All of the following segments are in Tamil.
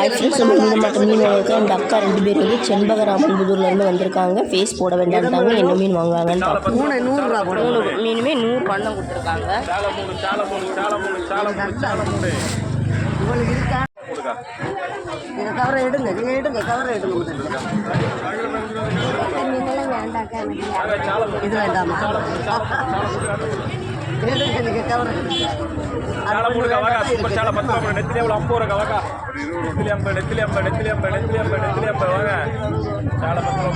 ஹாய் ஃப்ரெண்ட்ஸ் நம்ம மீன் மட்டும் மீன் வாங்க இந்த அக்கா ரெண்டு பேர் வந்து செண்பகராமன் புதூர்லேருந்து வந்திருக்காங்க. ஃபேஸ் போட வேண்டாம்ட்டாங்க என்ன மீன் வாங்குவாங்கன்னு பார்ப்போம். மூணு நூறுரூவா போடும் மூணு மீனுமே நூறு பண்ணம் கொடுத்துருக்காங்க. இதை கவரை எடுங்க. நீங்கள் எடுங்க. கவரை எடுங்க முதல்ல. இது வேண்டாமா எடுங்க நீங்கள் கவரை எடுங்க చాలా మూడు కవగా సూపర్ చాలా పత్రం నెత్తిలి ఎవరు అంపోరు కవగా నెత్తిలి అంబ నెత్తిలి అంబ నెత్తిలి అంబ నెత్తిలి అంబ నెత్తిలి అంబ వాగా చాలా పత్రం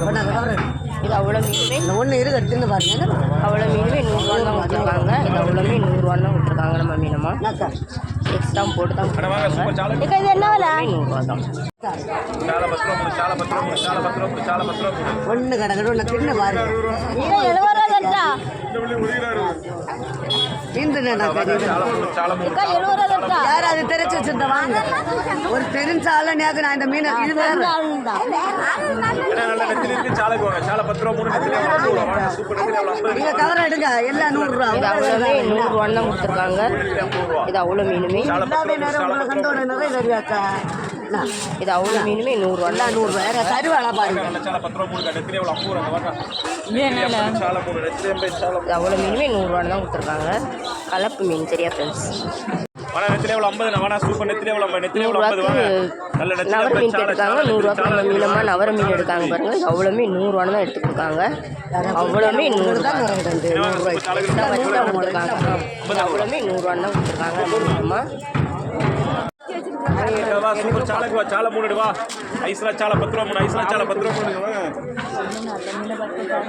கொண்டாங்க, கவரை எடுங்க. இது அவ்வளோ மீனுமே இந்த ஒன்று இருக்கு எடுத்துன்னு பாருங்க அவ்வளோ மீனுமே நூறுரூவா தான் கொடுத்துருக்காங்க இது அவ்வளோமே நூறுரூவா தான் கொடுத்துருக்காங்க நம்ம மீனமா என்னக்கா எக்ஸ்ட்ரா போட்டு தான் అక్కడ వాగా సూపర్ చాలా இது என்ன விலை நூறுரூவா தான் చాలా పత్రం చాలా పత్రం చాలా పత్రం చాలా పత్రం ஒன்று கிடக்குது ஒன்று தின்னு பாருங்க எழுபதா யார் அது ஒரு தெரிஞ்சால நேத்து இந்த மீன் கவர் எடுங்க. எல்லாம் அவ்வளோ மீனுமே. அண்ணா இது அவ்வளோ மீனுமே நூறுரூவா. எல்லாம் நூறுரூவா. வேறு கருவாடா பாருங்க. அவ்வளோ மீனுமே நூறுரூவான்னு தான் கொடுத்துருக்காங்க. கலப்பு மீன் சரியா ஃப்ரெண்ட்ஸ் நவர மீன் எடுக்காங்க நூறுரூவா மீனமாக நவர மீன் எடுக்காங்க பாருங்க. அவ்வளோமே நூறுரூவான்னு தான் எடுத்துருக்காங்க அவ்வளோமே நூறுரூவா நூறுரூவாய்க்கு தான் வச்சு தான் கொடுத்துருக்காங்க. அவ்வளோமே நூறுரூவான்னு தான் கொடுத்துருக்காங்க సూపర్ చాలకు చాలా మూడు వా ఐస్రా చాలా పత్ర మూడు ఐస్రా చాలా పత్ర మూడు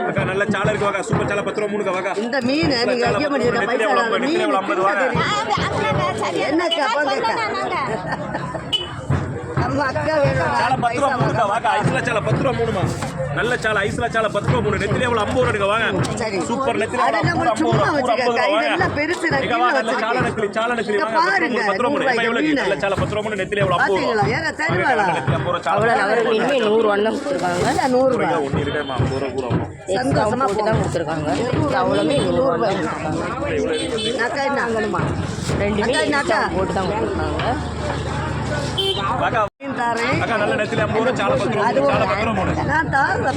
அக்கா நல்ல சாலை இருக்கு வாக்கா சூப்பர் சாலை பத்து ரூபா மூணு வாக்கா இந்த மீன் நீங்க வைக்க முடியாது பைசா மீன் என்னக்கா చాలా நல்ல சாலை ஐஸ்ல சாலை மூணு. நெத்திலே அவ்வளோ ஐம்பது ரூபா சூப்பர் நெத்திலே சாலை ரூபா மூணு. நல்ல சாலை மூணு நெத்திலே அவ்வளோ நூறு ரூபா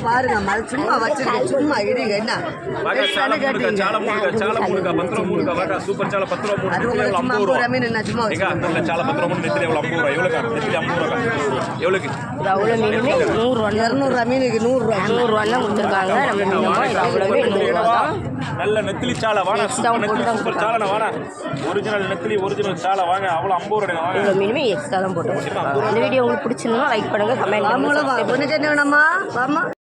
பாருங்க சும்மா வச்சிருக்க சும்மா இது என்ன நூறுரூவா இரநூறுவா மீனுக்கு நூறுரூவா நூறுரூவா நல்ல நெத்திலி சாலை வாங்க. சூப்பர் நெத்திலி சூப்பர் சாலை வாங்க. ஒரிஜினல் நெத்திலி ஒரிஜினல் சாலை வாங்க. அவ்வளோ ஐம்பது ரூபாய் வாங்க. இவ்வளோ மீனுமே எக்ஸ்ட்ரா தான் போட்டு. இந்த வீடியோ உங்களுக்கு பிடிச்சிருந்தா லைக் பண்ணுங்கள் கமெண்ட் பண்ணுங்கள் வாமா